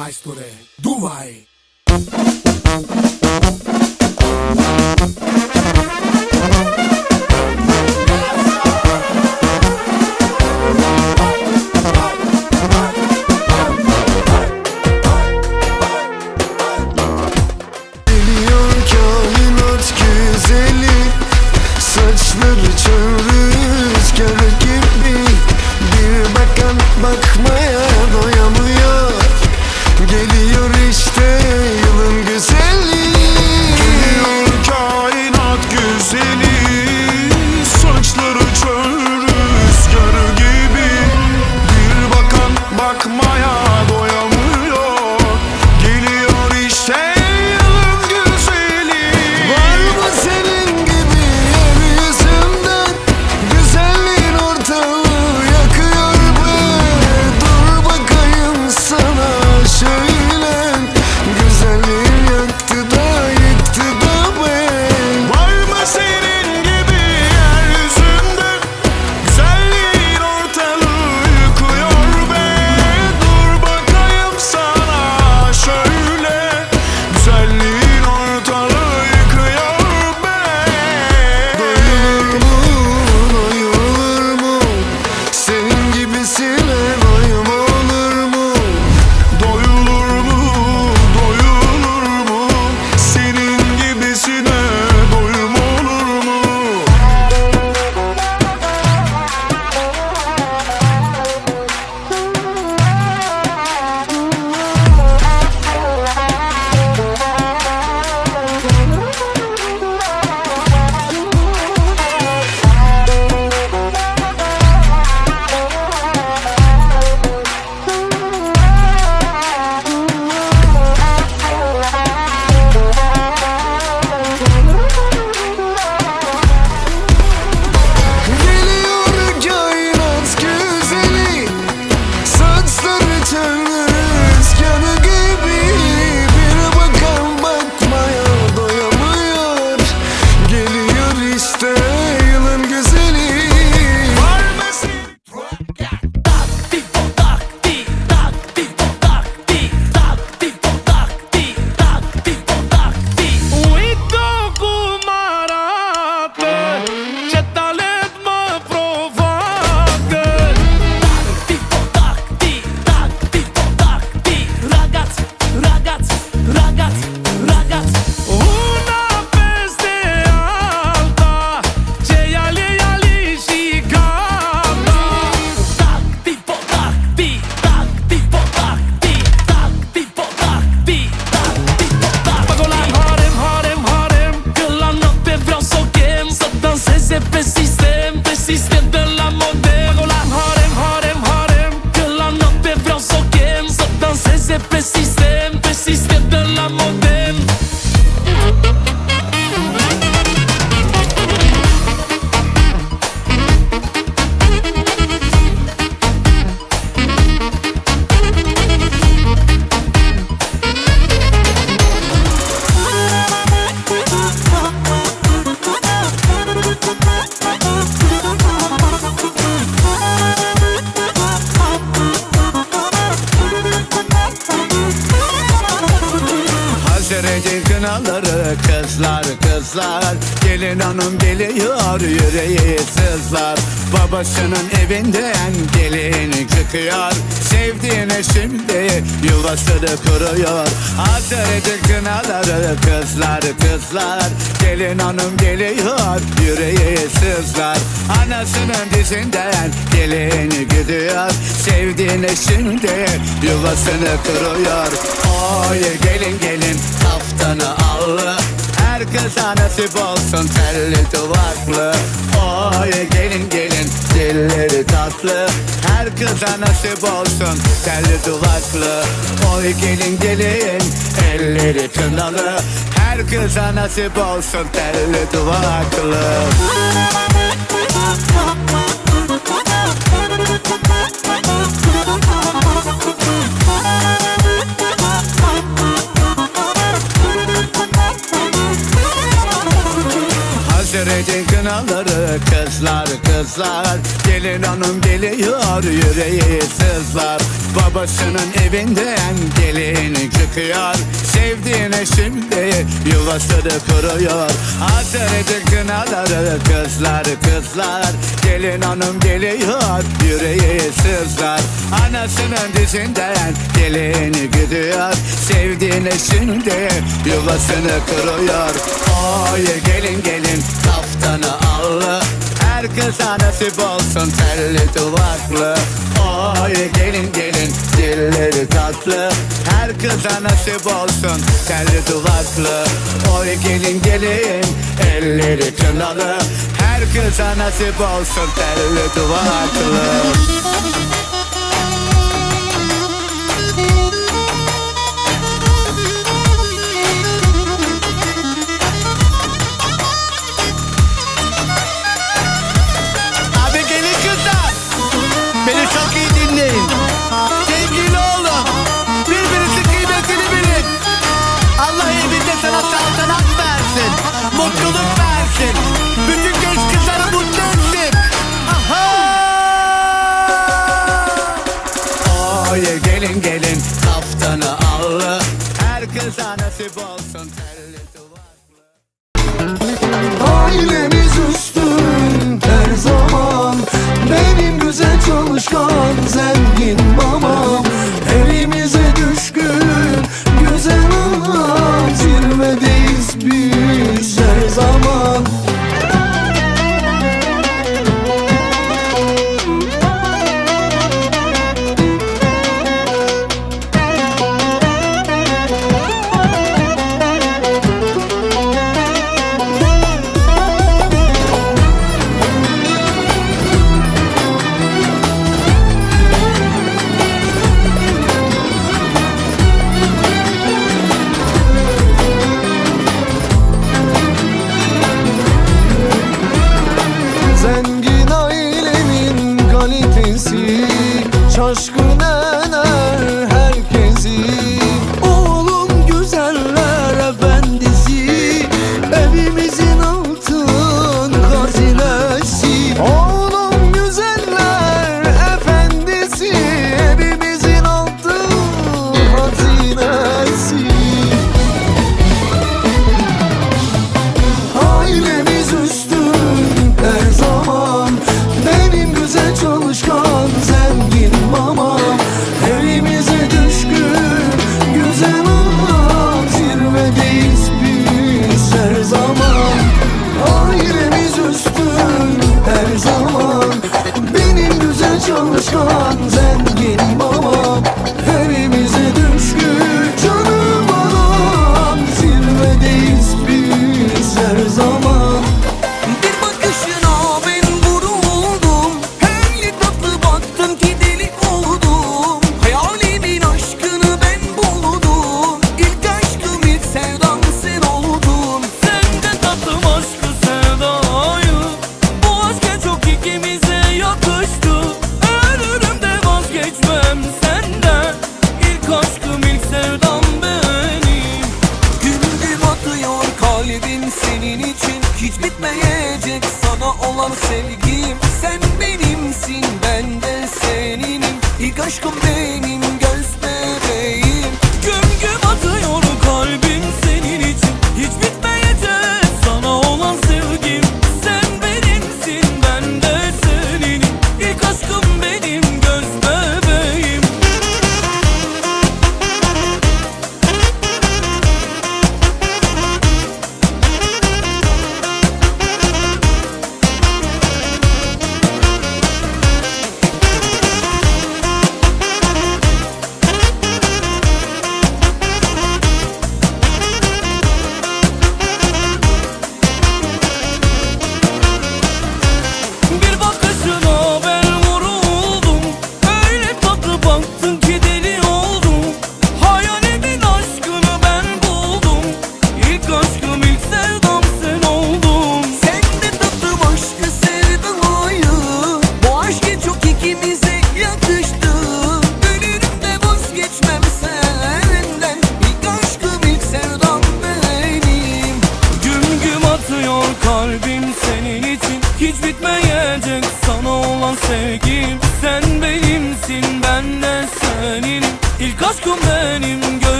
mais Toré. fırtınaları kızlar kızlar. Gelin hanım geliyor yüreği sızlar. Babasının evinden gelin çıkıyor. Sevdiğine şimdi yuvasını kuruyor. Hasretin kınaları kızlar kızlar. Gelin hanım geliyor yüreği sızlar. Anasının dizinden gelin gidiyor. Sevdiğine şimdi yuvasını kuruyor. Oy gelin gelin. Haftana Allah Herkese nasip olsun telli duvaklı Oy gelin gelin dilleri tatlı. Herkese nasip olsun telli duvaklı Oy gelin gelin elleri kınalı Herkese nasip olsun telli duvaklı kızlar kızlar. Gelin hanım geliyor yüreği sızlar. Babasının evinden gelin çıkıyor. Sevdiğine şimdi yuvasını kuruyor. Hatırladı kınaları kızlar kızlar. Gelin hanım geliyor yüreği sızlar. Anasının dizinden gelin gidiyor. Sevdiğine şimdi yuvasını kuruyor. Oy gelin gelin kaftana allı her kıza nasip olsun Telli duvaklı. Oy gelin gelin dilleri tatlı. Her kıza nasip olsun Telli duvaklı. Oy gelin gelin elleri kınalı. Her kıza nasip olsun Telli duvaklı.